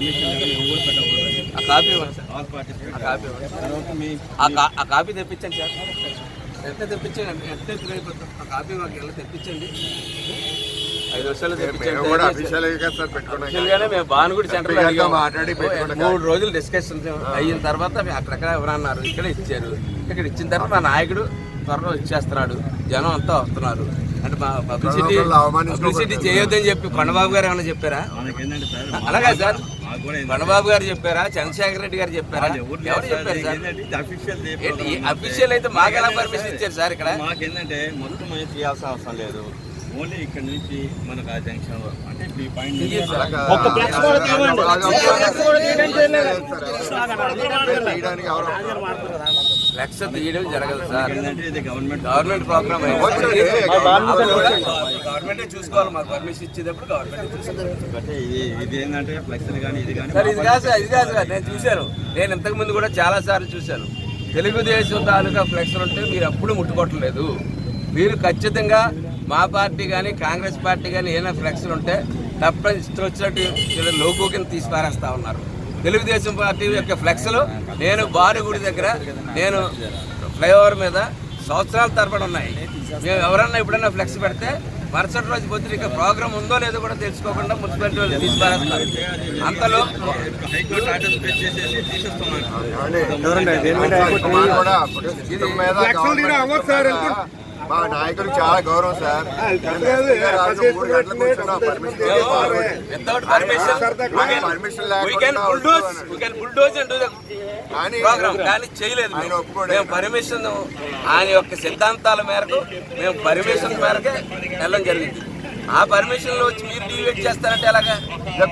ఆ కాపీ ఇవ్వండి ఆ కా- ఆ కాపీ తెప్పించండి సార్. ఎంత తెప్పించండి ఎంత ఆ కాపీ మాకు ఎలా తెప్పించండి? ఐదు వర్షాలు తెప్పించండి. మేము భానుగుడి సెంటర్ మాట్లాడి పెట్టుకున్నాం. మూడు రోజులు డిస్కషన్ అయిన తర్వాత అక్కడక్కడ ఎవరన్నారు? ఇక్కడ ఇచ్చారు. ఇక్కడ ఇచ్చిన తర్వాత మా నాయకుడు త్వరలో ఇచ్చేస్తున్నాడు జనం అంతా వస్తున్నారు. అంటే మా పబ్లిసిటీ. పబ్లిసిటీ చేయొద్దని చెప్పి కొండబాబు గారు ఏమైనా చెప్పారా? అలాగే సార్. కొండబాబు గారు చెప్పారా? చంద్రశేఖర్ రెడ్డి గారు చెప్పారా? ఎవరు చెప్పారు సార్? ఏంటి అఫీషియల్ అయితే మాకు ఎలా పర్మిషన్ ఇచ్చారు సార్ ఇక్కడ? మాకేంటంటే మొత్తం ఏం చేయాల్సిన అవసరం లేదు. ఓన్లీ ఇక్కడ నుంచి మనకు ఆ జంక్షన్ వరకు. అంటే ఈ పాయింట్. తీయడానికి ఫ్లెక్స్ తీయడం జరగదు సార్. ఏంటంటే ఇది గవర్నమెంట్ గవర్నమెంట్ ప్రోగ్రామ్. గవర్నమెంట్ చూసుకోవాలి మాకు పర్మిషన్ ఇచ్చేటప్పుడు గవర్నమెంట్ చూసుకోవాలి. అంటే ఇది ఇది ఏంటంటే ఫ్లెక్స్ కానీ ఇది కానీ సార్ ఇది కాదు సార్ ఇది కాదు సార్ నేను చూశాను. నేను ఇంతకు ముందు కూడా చాలా సార్లు చూశాను. తెలుగుదేశం తాలూకా ఫ్లెక్స్లు ఉంటే మీరు అప్పుడు ముట్టుకోవట్లేదు. మీరు ఖచ్చితంగా మా పార్టీ కానీ కాంగ్రెస్ పార్టీ కానీ ఏదైనా ఫ్లెక్స్లు ఉంటే తప్పని ఇష్టం వచ్చినట్టు లోగో కింద తీసి పారేస్తా ఉన్నారు. తెలుగుదేశం పార్టీ యొక్క ఫ్లెక్స్లు. నేను బారుగుడి దగ్గర నేను ఫ్లైఓవర్ మీద సంవత్సరాల తరబడి ఉన్నాయి. మేము ఎవరన్నా ఎప్పుడన్నా ఫ్లెక్స్ పెడితే మరుసటి రోజు పొద్దున ఇక ప్రోగ్రామ్ ఉందో లేదో కూడా తెలుసుకోకుండా మున్సిపాలిటీ వాళ్ళు తీసి పారేస్తున్నారు అంతలో హైకోర్టు మా నాయకుడికి చాలా గౌరవం సార్. మూడు కూర్చున్నా పర్మిషన్ పర్మిషన్ చేయలేదు మేము. పర్మిషన్ ఆయన యొక్క సిద్ధాంతాల మేరకు మేము పర్మిషన్ మేరకే వెళ్ళడం జరిగింది. ఆ పర్మిషన్లో వచ్చి మీరు డివేట్ చేస్తారంటే ఎలాగా?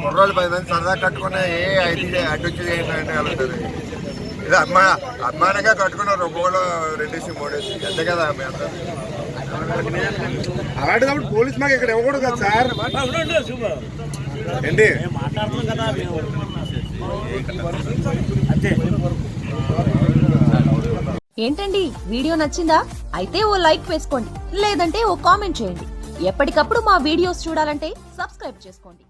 కుర్రోళ్ళు పది మంది సరదా కట్టుకున్న ఏ ఐదు అడ్డొచ్చి వెళ్తుంది ఇది అభిమానంగా కట్టుకున్నారు ఒక్కొక్కరు రెండేసి మూడేసి. అంతే కదా మీ అందరూ? అలాంటిదప్పుడు పోలీస్ మాకు ఇక్కడ ఇవ్వకూడదు కదా సార్. ఏంటి? ఏంటండి వీడియో నచ్చిందా? అయితే ఓ లైక్ వేసుకోండి లేదంటే ఓ కామెంట్ చేయండి. ఎప్పటికప్పుడు మా వీడియోస్ చూడాలంటే సబ్స్క్రైబ్ చేసుకోండి.